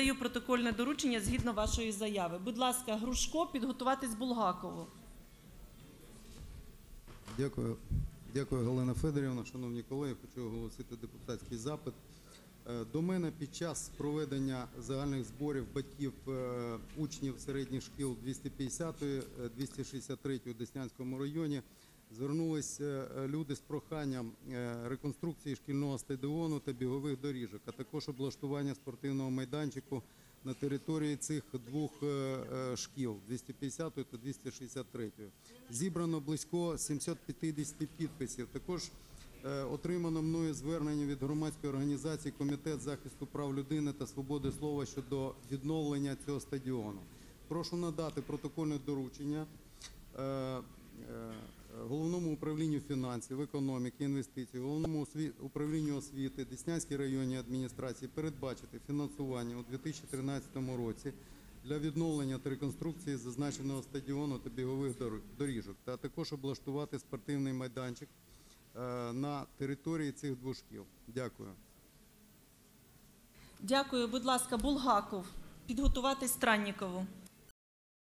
Даю протокольне доручення згідно вашої заяви. Будь ласка, Грушко, підготуватись Булгакову. Дякую, дякую, Галина Федорівна. Шановні колеги, хочу оголосити депутатський запит. Е, До мене під час проведення загальних зборів батьків е, учнів середніх шкіл 250-ї, е, 263-ї у Деснянському районі звернулись е, люди з проханням е, реконструкції шкільного стадіону та бігових доріжок, а також облаштування спортивного майданчику на території цих двох е, шкіл 250 та 263. Зібрано близько 750 підписів. Також отримано мною звернення від громадської організації Комітет захисту прав людини та свободи слова щодо відновлення цього стадіону. Прошу надати протокольне доручення. Управлінню фінансів, економіки, інвестицій, головному управлінню освіти, Деснянській районній адміністрації передбачити фінансування у 2013 році для відновлення та реконструкції зазначеного стадіону та бігових доріжок, та також облаштувати спортивний майданчик е, на території цих двох шкіл. Дякую. Дякую, будь ласка, Булгаков. Підготуватись Страннікову.